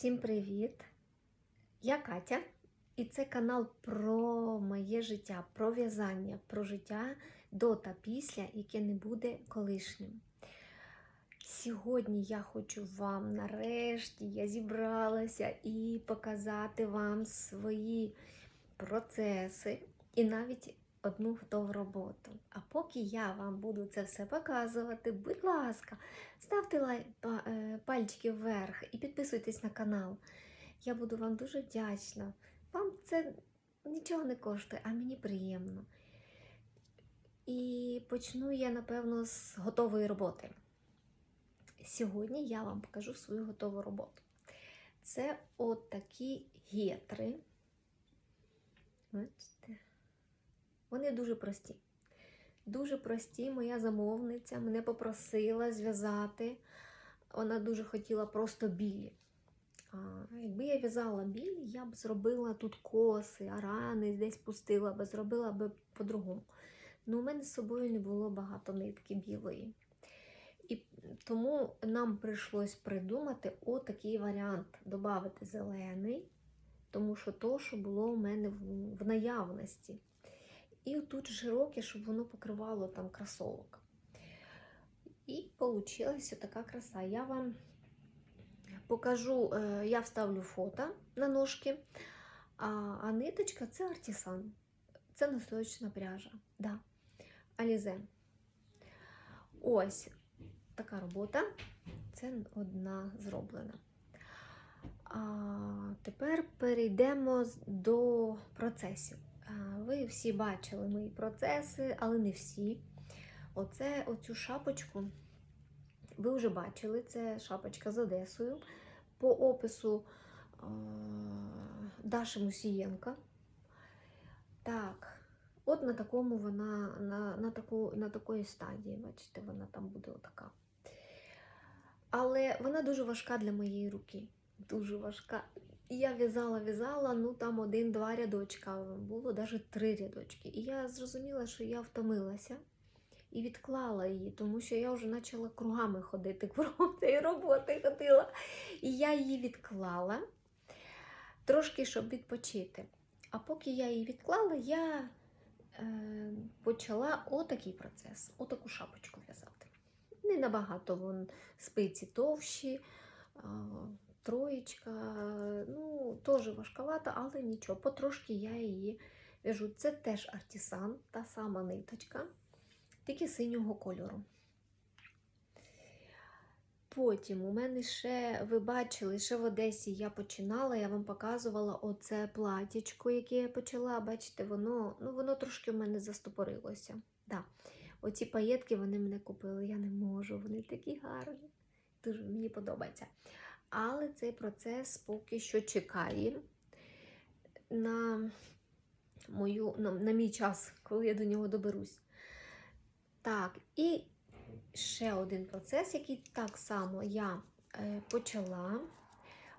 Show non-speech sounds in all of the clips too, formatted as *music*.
Всім привіт! Я Катя, і це канал про моє життя, про в'язання, про життя до та після, яке не буде колишнім. Сьогодні я хочу вам нарешті я зібралася і показати вам свої процеси і навіть одну готову роботу. А поки я вам буду це все показувати, будь ласка, ставте лай, па- е, пальчики вверх і підписуйтесь на канал. Я буду вам дуже вдячна. Вам це нічого не коштує, а мені приємно. І почну я, напевно, з готової роботи. Сьогодні я вам покажу свою готову роботу. Це от такі гетри. Бачите? Вони дуже прості. Дуже прості. Моя замовниця мене попросила зв'язати. Вона дуже хотіла просто білі. А, якби я в'язала білі, я б зробила тут коси, арани, десь пустила би, зробила би по-другому. Ну, у мене з собою не було багато нитки білої. І тому нам прийшлось придумати отакий варіант: додати зелений, тому що то, що було у мене в, в наявності. І тут широке, щоб воно покривало там кросовок. І вийшла така краса. Я вам покажу, е, я вставлю фото на ножки, а, ниточка це артисан. Це настоячна пряжа. Да. Алізе. Ось така робота. Це одна зроблена. А тепер перейдемо до процесів. Ви всі бачили мої процеси, але не всі. Оце, оцю шапочку ви вже бачили, це шапочка з Одесою. По опису а, Даші Мусієнка. Так, от на такому вона, на, на, таку, на такої стадії, бачите, вона там буде отака. Але вона дуже важка для моєї руки. Дуже важка. Я в'язала, в'язала, ну там один-два рядочка, було навіть три рядочки. І я зрозуміла, що я втомилася і відклала її, тому що я вже почала кругами ходити, *laughs* кругом цієї роботи ходила. І я її відклала трошки, щоб відпочити. А поки я її відклала, я е, почала отакий процес, отаку шапочку в'язати. Не набагато вон спиці товщі, а, троєчка, ну, теж важковата, але нічого, потрошки я її в'яжу. Це теж артисан, та сама ниточка, тільки синього кольору. Потім у мене ще, ви бачили, ще в Одесі я починала, я вам показувала оце платічко, яке я почала. Бачите, воно ну, воно трошки в мене застопорилося. Да. Оці паєтки вони мене купили, я не можу, вони такі гарні. Дуже мені подобається. Але цей процес поки що чекає на, мою, на, на мій час, коли я до нього доберусь. Так, і ще один процес, який так само я е, почала.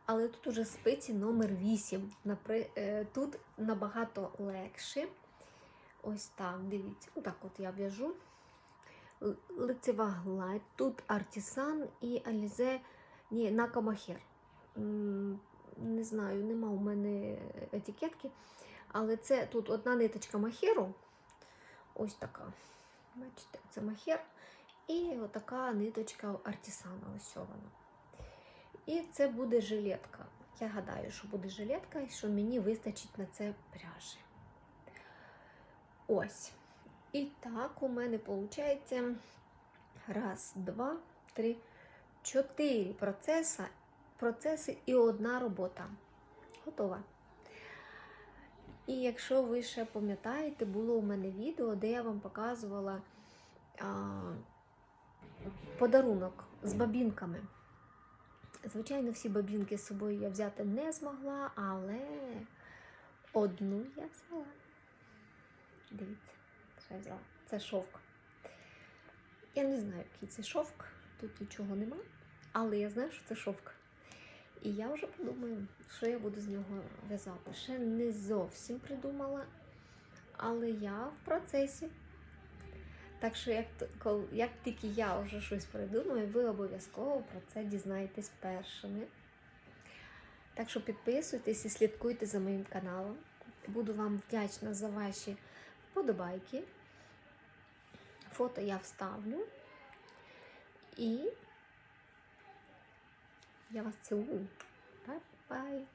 Але тут уже спиці номер 8. Напри... Е, тут набагато легше. Ось так, дивіться, отак от я в'яжу. Лицева гладь, тут артисан і алізе, ні, накамахер. Не знаю, нема у мене етикетки, але це тут одна ниточка махеру. Ось така. Бачите, це махер. І отака ниточка артисана, ось вона. І це буде жилетка. Я гадаю, що буде жилетка і що мені вистачить на це пряжі. Ось. І так у мене виходить раз, два, три, чотири процеси, процеси і одна робота. Готова. І якщо ви ще пам'ятаєте, було у мене відео, де я вам показувала а, подарунок з бабінками. Звичайно, всі бабінки з собою я взяти не змогла, але одну я взяла. Дивіться, що я взяла. Це шовк. Я не знаю, який це шовк, тут нічого нема, але я знаю, що це шовк. І я вже подумаю, що я буду з нього в'язати. Ще не зовсім придумала, але я в процесі. Так що, як, як тільки я вже щось придумаю, ви обов'язково про це дізнаєтесь першими. Так що підписуйтесь і слідкуйте за моїм каналом. Буду вам вдячна за ваші вподобайки. Фото я вставлю. І я вас цілую. Бай-бай!